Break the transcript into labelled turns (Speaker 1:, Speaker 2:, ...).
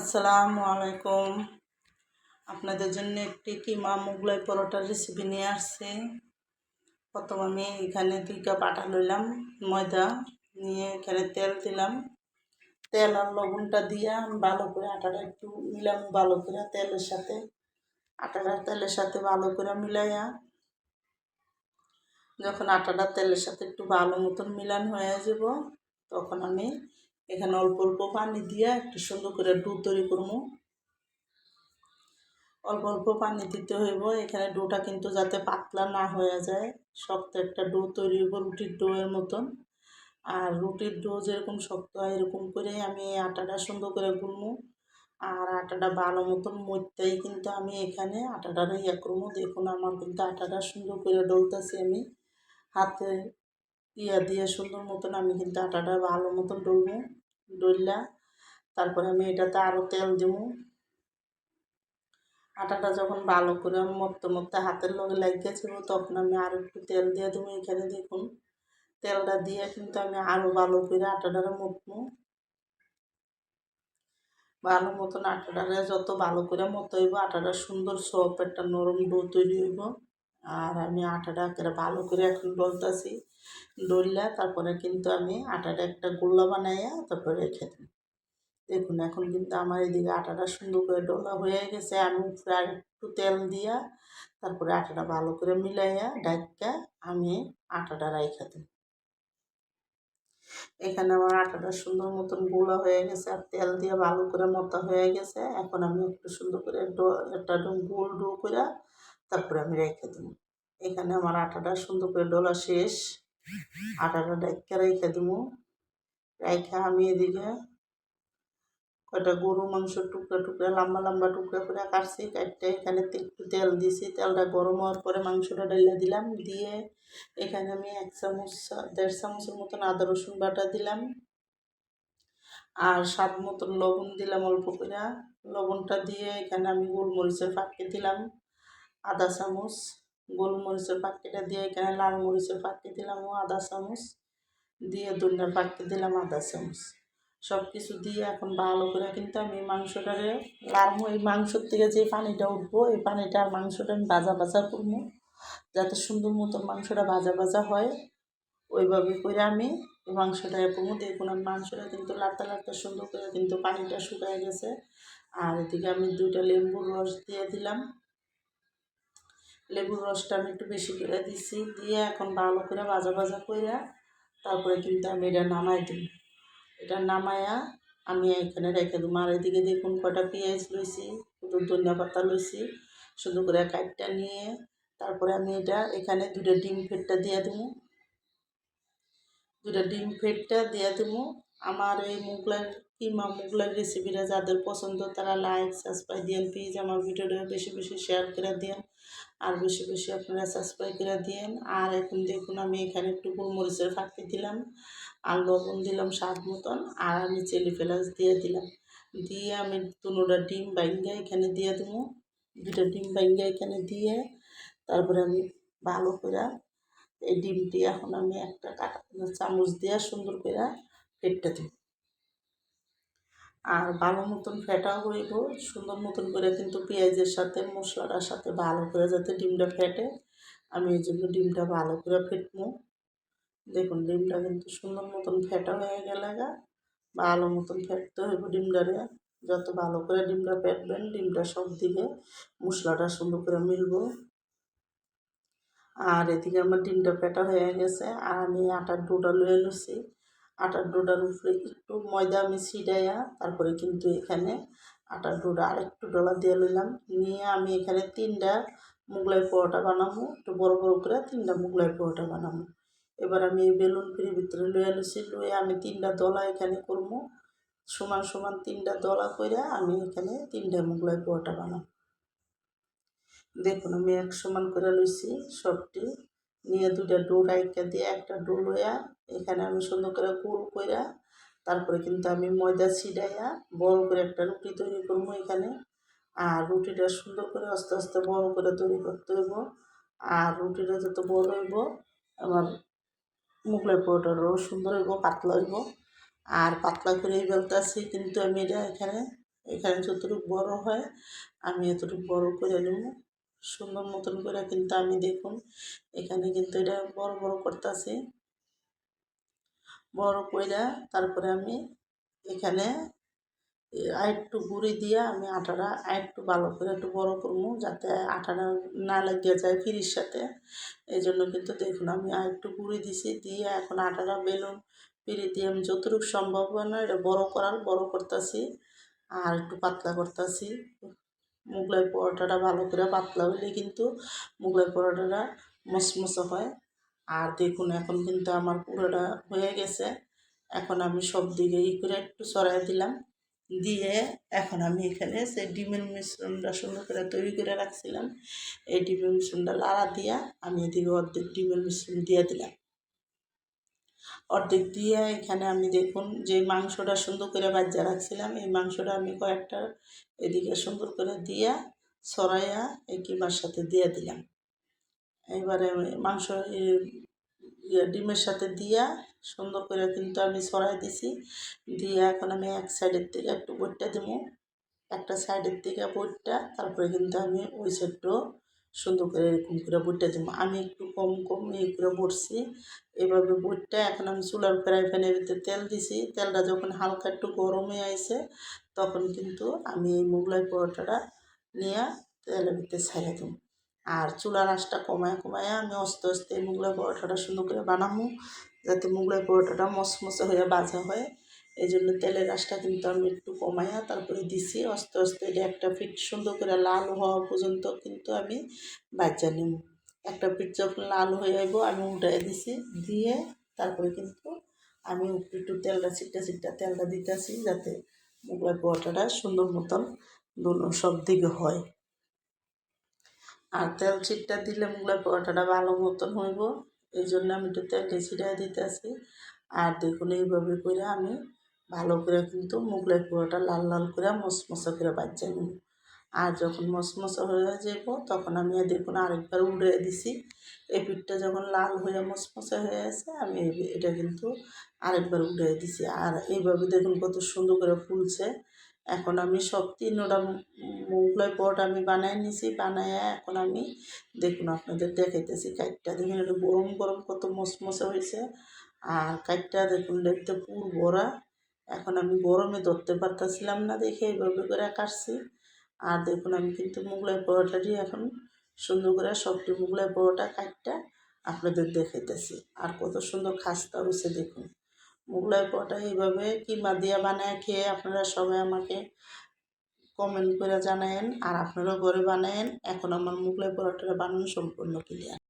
Speaker 1: আসসালামু আলাইকুম। আপনাদের জন্য একটি কিমা মোগলাই পরোটার রেসিপি নিয়ে আসছি। প্রথম আমি এখানে দুই কাপ আটা লইলাম, ময়দা নিয়ে এখানে তেল দিলাম। তেল আর লবণটা দিয়ে ভালো করে আটাটা একটু মিলাম, ভালো করে তেলের সাথে। আটাটা তেলের সাথে ভালো করে মিলাইয়া যখন আটাটা তেলের সাথে একটু ভালো মতন মিলান হয়ে যাব, তখন আমি এখানে অল্প অল্প পানি দিয়ে একটু সুন্দর করে ডু তৈরি করব। অল্প অল্প পানি দিতে হইব, এখানে ডোটা কিন্তু যাতে পাতলা না হয়ে যায়। শক্ত একটা ডো তৈরি হইব রুটির ডোয়ের মতন। আর রুটির ডো যেরকম শক্ত হয়, এরকম করে আমি আটাটা সুন্দর করে গুলবো আর আটাটা ভালো মতন মরতেই কিন্তু আমি এখানে আটাটা ইয়ে করব। দেখুন আমার কিন্তু আটাটা সুন্দর করে ডলতেছি আমি। হাতে ইয়া দিয়ে সুন্দর মতন আমি কিন্তু আটাটা ভালো মতন ডলবো। ডললা তারপরে আমি এটাতে আরও তেল দেবো আটাটা যখন ভালো করে মরতে মরতে হাতের লগে লাগিয়েছিল, তখন আমি আরও একটু তেল দিয়ে দেবো এখানে দেখুন। তেলটা দিয়ে কিন্তু আমি আরও ভালো করে আটাটারে মতবো ভালো মতন আটাটারে যত ভালো করে মতো হইব আটাটা সুন্দর সফট একটা নরম ডো তৈরি হইব। আর আমি আটাটা একেবারে ভালো করে এখন ডলতেছি ডললে তারপরে কিন্তু আমি আটাটা একটা গোল্লা বানাইয়া তারপরে রেখে দিই দেখুন, এখন কিন্তু আমার এদিকে আটাটা সুন্দর করে ডলা হয়ে গেছে। আমি উপরে আর একটু তেল দিয়া তারপরে আটাটা ভালো করে মিলাইয়া ডাইকা আমি আটাটা রাইখা দিই এখানে আমার আটাটা সুন্দর মতন গোলা হয়ে গেছে আর তেল দিয়ে ভালো করে মতা হয়ে গেছে। এখন আমি একটু সুন্দর করে ডো, একটা গোল ডো করে তারপরে আমি রেখে দিব। এখানে আমার আটাটা সুন্দর করে ডলা শেষ। আটাটা ডাইকা রেখে দিব রেখা আমি এদিকে কয়টা গরু মাংসর টুকরা টুকরা, লম্বা লম্বা টুকরা করে কাটছি, কাটতে এখানে একটু তেল দিছি। তেলটা গরম হওয়ার পরে মাংসটা ডাইলা দিলাম, দিয়ে এখানে আমি এক চামচ, দেড় চামচের মতন আদা, রসুন বাটা দিলাম। আর স্বাদ মতন লবণ দিলাম অল্প করে। লবণটা দিয়ে এখানে আমি গোলমরিচের ফাঁকি দিলাম, আধা চামচ। গোলমরিচের পাখিটা দিয়ে এখানে লাল মরিচের পাখি দিলাম আধা চামচ। দিয়ে ধনিয়ার পাখি দিলাম আধা চামচ। সব কিছু দিয়ে এখন ভালো করে কিন্তু আমি মাংসটারে লাড়বো এই মাংসর থেকে যে পানিটা উঠবো, এই পানিটা আর মাংসটা আমি ভাজা ভাজা করব। যাতে সুন্দর মতো মাংসটা ভাজা ভাজা হয়। ওইভাবে করে আমি মাংসটা করব দেখুন আমি মাংসটা কিন্তু লাড়তে লাড়তে সুন্দর করে কিন্তু পানিটা শুকায় গেছে। আর এদিকে আমি দুইটা লেম্বুর রস দিয়ে দিলাম। লেবুর রসটা আমি একটু বেশি করে দিছি, দিয়ে এখন ভালো করে ভাজা ভাজা করে তারপরে কিন্তু আমি এটা নামাই দিই এটা নামায়া আমি এখানে রেখে দেবো। আর এদিকে দেখুন কটা পেঁয়াজ লইছি, শুধু ধনিয়া পাতা লইছি, শুধু করে কাঠটা নিয়ে তারপরে আমি এটা এখানে দুটো ডিম ফেটটা দিয়ে দেবো। দুটো ডিম ফেটটা দিয়ে দেবো। আমার এই মুগলার কিমা মুগলার রেসিপিটা যাদের পছন্দ, তারা লাইক সাবস্ক্রাইব দিয়েন প্লিজ আমার ভিডিওটা বেশি বেশি শেয়ার করে দিন আর বেশি বেশি আপনারা সাবস্ক্রাইব করে দিন আর এখন দেখুন, আমি এখানে একটু গোলমরিচের ফাঁকি দিলাম। আর লবণ দিলাম স্বাদ মতন। আর আমি চেলি ফেলাস দিয়ে দিলাম। দিয়ে আমি দুটা ডিম বাইঙ্গা এখানে দিয়ে দেবো। দুটা ডিম বাইঙ্গা এখানে দিয়ে তারপরে আমি ভালো করে এই ডিমটি এখন আমি একটা কাটা চামচ দিয়ে সুন্দর করে ফেটটা দিই আর ভালো মতন ফেটাও হইব সুন্দর মতন করে কিন্তু পেঁয়াজের সাথে, মশলাটার সাথে ভালো করে যাতে ডিমটা ফেটে। আমি এই জন্য ডিমটা ভালো করে ফেটবো। দেখুন, ডিমটা কিন্তু সুন্দর মতন ফেটা হয়ে গেলে গা, ভালো মতন ফেটতে হইব ডিমটারে। যত ভালো করে ডিমটা ফেটবেন, ডিমটা সব দিকে মশলাটা সুন্দর করে মিলব। আর এদিকে আমার ডিমটা ফেটা হয়ে গেছে, আর আমি আটার ডোটা লুয়ে লুছি আটার ডোডার উপরে একটু ময়দা আমি ছিটাইয়া তারপরে কিন্তু এখানে আটার ডোডা আরেকটু ডলা দিয়ে নিলাম নিয়ে আমি এখানে তিনটা মুগলাই পোহাটা বানাবো, একটু বড় বড় করে তিনটা মুগলাই পোহাটা বানাবো। এবার আমি এই বেলুন ফিরির ভিতরে লয়ে লুছি লয়ে আমি তিনটা দলা এখানে করব। সমান সমান তিনটা দলা করে আমি এখানে তিনটা মুগলাই পোহাটা বানাবো। দেখুন আমি এক সমান করে লইছি, সবটি নিয়ে দুটা ডো রাইকা দিয়ে একটা ডো লইয়া এখানে আমি সুন্দর করে গোল কইরা তারপরে কিন্তু আমি ময়দা ছিটাইয়া বড় করে একটা রুটি তৈরি করব এখানে। আর রুটিটা সুন্দর করে আস্তে আস্তে বড় করে তৈরি করতে হইব। আর রুটিটা যত বড় হইব, আমার মুগলাই পোটারও সুন্দর হইব, পাতলা হইব। আর পাতলা করে বেলতেছি কিন্তু আমি এটা এখানে এখানে যতটুকু বড় হয় আমি এতটুকু বড় করে নেব। সুন্দর মতন করে কিন্তু আমি দেখুন, এখানে কিন্তু এটা বড় বড় করতেছি। বড় কইরা তারপরে আমি এখানে আরেকটু গুঁড়ি দিয়ে আমি আটাটা আরেকটু ভালো করে একটু বড় করব যাতে আটাটা না লাগিয়ে যায় ফিরির সাথে। এই জন্য কিন্তু দেখুন আমি আরেকটু গুঁড়ি দিছি দিয়ে এখন আটাটা বেলুন পিড়ি দিয়ে আমি যতটুকু সম্ভব না, এটা বড় করার, বড় করতেছি আর একটু পাতলা করতেছি। মুগলাই পরোটাটা ভালো করে পাতলা হলে কিন্তু মুগলাই পরোটাটা মসমসে হয়। আর দেখুন, এখন কিন্তু আমার পুরোটা হয়ে গেছে। এখন আমি সব দিকে ই করে একটু সরাই দিলাম। দিয়ে এখন আমি এখানে সেই ডিমের মিশ্রণটা সুন্দর করে তৈরি করে রাখছিলাম। এই ডিমের মিশ্রণটা লাড়া দিয়া আমি এদিকে অর্ধেক ডিমের মিশ্রণ দিয়ে দিলাম। অর্ধেক দিয়ে এখানে আমি দেখুন যে মাংসটা সুন্দর করে বাজ্যা রাখছিলাম, এই মাংসটা আমি কয়েকটা এদিকে সুন্দর করে দিয়া সরাইয়া এই কিমার সাথে দিয়ে দিলাম। এবারে মাংস ইয়ে ডিমের সাথে দিয়া সুন্দর করে কিন্তু আমি সরাই দিছি। দিয়ে এখন আমি এক সাইডের থেকে একটু বইটা দেবো, একটা সাইডের থেকে বইটা তারপরে কিন্তু আমি ওই সাইডটাও সুন্দর করে এরকম করে বইটা দেবো। আমি একটু কম কম এই করে বসছি এভাবে বইটা এখন আমি চুলার ফ্রাই প্যানের ভিতরে তেল দিছি। তেলটা যখন হালকা একটু গরম আইসে তখন কিন্তু আমি এই মোগলাই পরোটাটা নিয়ে তেলের ভিতরে ছেড়ে দেবো। আর চুলার আঁচটা কমায় কমায় আমি আস্তে আস্তে এই মোগলাই পরোটাটা সুন্দর করে বানাবো, যাতে মোগলাই পরোটাটা মসমসে হয়ে বাজা হয়। এই জন্য তেলের আঁচটা কিন্তু আমি একটু কমাইয়া তারপরে দিছি। আস্তে আস্তে এটা একটা ফিট সুন্দর করে লাল হওয়া পর্যন্ত কিন্তু আমি বাচ্চা নিব একটা পিঠ যখন লাল হয়ে আইব, আমি উল্টাই দিছি, দিয়ে তারপরে কিন্তু আমি একটু একটু তেলটা ছিটটা ছিটটা তেলটা দিতেছি যাতে মোগলাই পরোটাটা সুন্দর মতন সব দিকে হয়। আর তেল ছিটটা দিলে মোগলাই পরোটাটা ভালো মতন হইব। এই জন্য আমি একটু তেলটা ছিটাই দিতেছি। আর দেখুন এইভাবে করে আমি ভালো করে কিন্তু মোগলাই পরোটা লাল লাল করে মশমশা করে বাচ্চা নিব আর যখন মশমশা হয়ে যাব, তখন আমি দেখুন আরেকবার উড়ে দিছি। এই পিঠটা যখন লাল হয়ে মশমশা হয়ে আছে, আমি এটা কিন্তু আরেকবার উড়ে দিছি। আর এইভাবে দেখুন কত সুন্দর করে ফুলছে। এখন আমি সব তিনোটা মোগলাই পরোটা আমি বানাই নিছি বানাইয়া এখন আমি দেখুন আপনাদের দেখাইতেছি কাইটটা দেখুন এটা গরম গরম কত মশমশে হয়েছে। আর কাইটটা দেখুন দেখতে পুর ভরা এখন আমি গরমে ধরতে পারতেছিলাম না দেখে এইভাবে করে কাটছি। আর দেখুন, আমি কিন্তু মোগলাই পরোটাটি এখন সুন্দর করে সবটি মোগলাই পরোটা কাটটা আপনাদের দেখাইতেছি। আর কত সুন্দর খাস্তা হয়েছে দেখুন। মোগলাই পরোটা এইভাবে কিমা দিয়া বানায় খেয়ে আপনারা সবাই আমাকে কমেন্ট করে জানায়েন। আর আপনারাও ঘরে বানায়েন। এখন আমার মোগলাই পরোটাটা বানানো সম্পূর্ণ ক্লিয়ার